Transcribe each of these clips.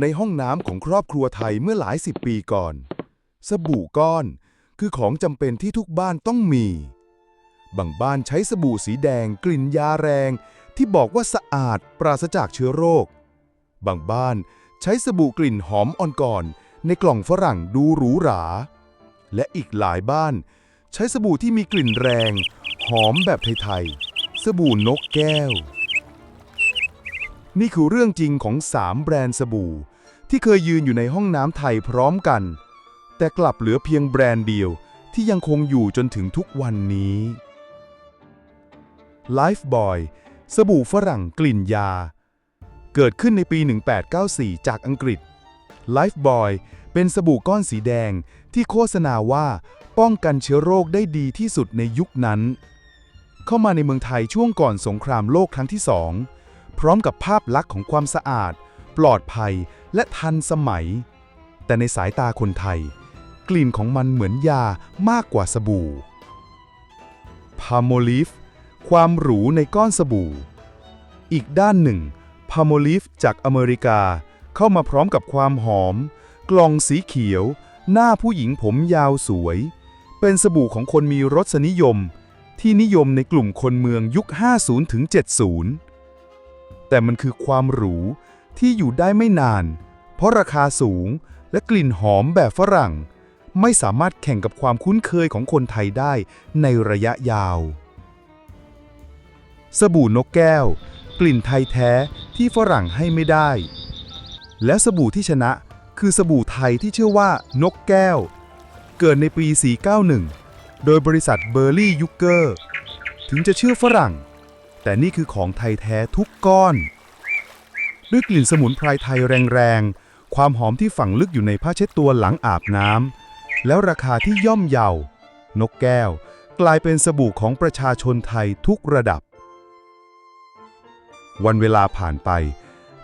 ในห้องน้ำของครอบครัวไทยเมื่อหลายสิบปีก่อน สบู่ก้อนคือของจำเป็นที่ทุกบ้านต้องมี บางบ้านใช้สบู่สีแดงกลิ่นยาแรง ที่บอกว่าสะอาดปราศจากเชื้อโรค บางบ้านใช้สบู่กลิ่นหอมอ่อนๆในกล่องฝรั่งดูหรูหรา และอีกหลายบ้าน ใช้สบู่ที่มีกลิ่นแรง หอมแบบไทยๆ สบู่นกแก้ว นี่คือเรื่องจริงของ 3 แบรนด์สบู่ ที่เคยยืนอยู่ในห้องน้ำไทยพร้อมกัน แต่กลับเหลือเพียงแบรนด์เดียวที่ยังคงอยู่จนถึงทุกวันนี้ Lifebuoy สบู่ฝรั่งกลิ่นยา เกิดขึ้นในปี 1894 จากอังกฤษ Lifebuoy เป็นสบู่ก้อนสีแดงที่โฆษณาว่าป้องกันเชื้อโรคได้ดีที่สุดในยุคนั้น เข้ามาในเมืองไทยช่วงก่อนสงครามโลกครั้งที่สองพร้อมกับภาพลักษณ์ของความสะอาด ปลอดภัยและทันสมัย แต่ในสายตาคนไทย กลิ่นของมันเหมือนยามากกว่าสบู่พาโมลิฟความหรูในก้อนสบู่ อีกด้านหนึ่งพาโมลิฟจากอเมริกาเข้ามาพร้อมกับความหอม กล่องสีเขียว หน้าผู้หญิงผมยาวสวย เป็นสบู่ของคนมีรสนิยม ที่นิยมในกลุ่มคนเมืองยุค 50ถึง70 แต่มันคือความหรู ที่อยู่ได้ไม่นาน เพราะราคาสูงและกลิ่นหอมแบบฝรั่ง ไม่สามารถแข่งกับความคุ้นเคยของคนไทยได้ในระยะยาว สบู่นกแก้ว กลิ่นไทยแท้ที่ฝรั่งให้ไม่ได้ และสบู่ที่ชนะคือสบู่ไทยที่ชื่อว่านกแก้ว เกิดในปี 491 โดยบริษัทเบอร์ลี่ยุกเกอร์ ถึงจะชื่อฝรั่ง แต่นี่คือของไทยแท้ทุกก้อน ด้วยกลิ่นสมุนไพรไทยแรงๆ ความหอมที่ฝังลึกอยู่ในผ้าเช็ดตัวหลังอาบน้ำ แล้วราคาที่ย่อมเยา นกแก้ว กลายเป็นสบู่ของประชาชนไทยทุกระดับ วันเวลาผ่านไป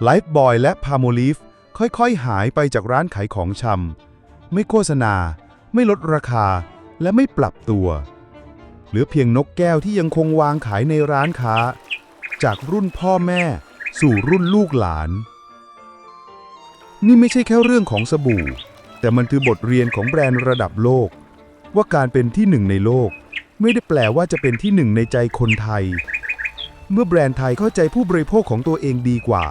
ไลฟ์บอยและพาโมลีฟค่อยๆ หายไปจากร้านขายของชำ ไม่โฆษณา ไม่ลดราคา และไม่ปรับตัว เหลือเพียงนกแก้วที่ยังคงวางขายในร้านค้า จากรุ่นพ่อแม่ สู่รุ่นลูกหลาน นี่ไม่ใช่แค่เรื่องของสบู่ แต่มันคือบทเรียนของแบรนด์ระดับโลก ว่าการเป็นที่หนึ่งในโลก ไม่ได้แปลว่าจะเป็นที่หนึ่งในใจคนไทย เมื่อแบรนด์ไทยเข้าใจผู้บริโภคของตัวเองดีกว่า